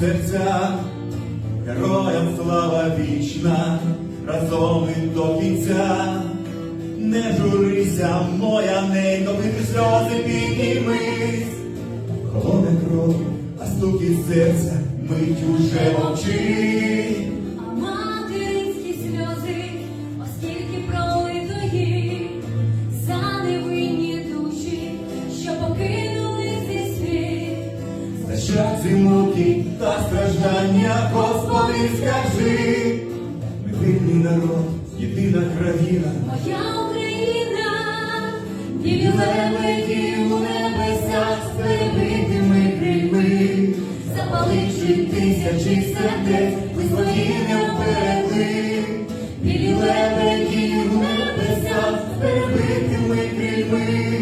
серця, героям слава вічна, разом і до кінця. Не журися, моя ненько, ти сльози піднімись. Холодна кров, а стуки серця мить уже мовчи. Що муки та страждання, Господи, скажи. Ми вільний народ, єдина країна. Моя Україна, білі лебеді у небесах з перебитими крильми, запаливши тисячі сердець, ви свої не вберегли. Білі лебеді у небесах з перебитими крильми,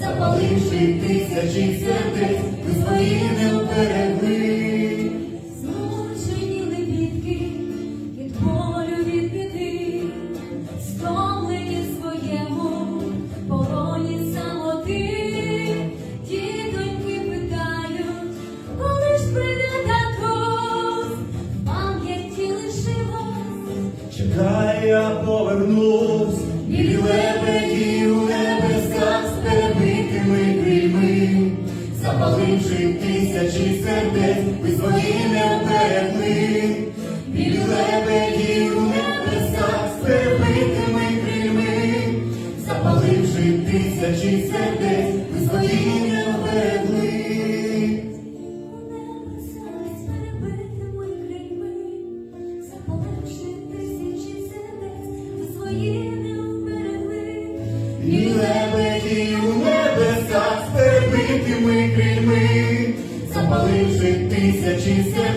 запаливши тисячі сердець, тисячі сердець, ви свої не вберегли. І лебеді у небесах з перебитими крильми, запаливши тисячі сердець,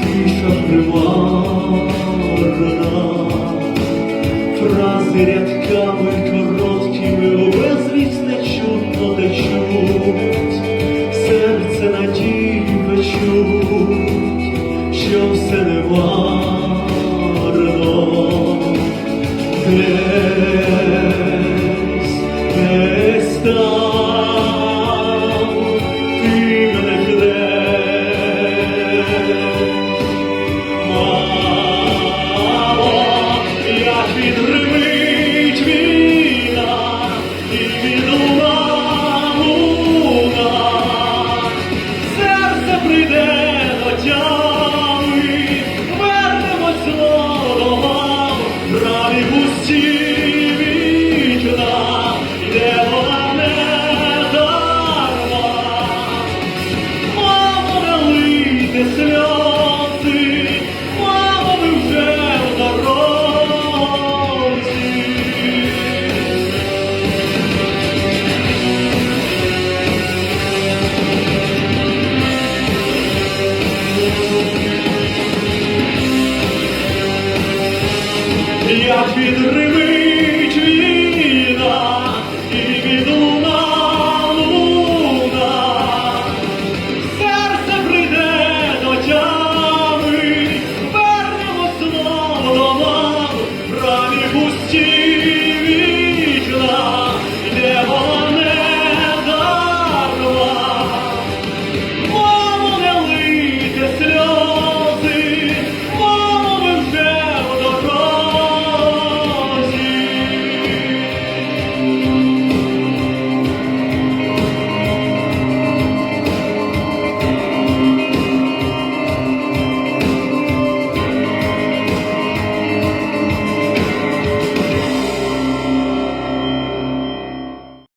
тиша примарна, фрази рядками короткими безліч не чутно течуть, серце надії печуть, що все не марно. Серце прийде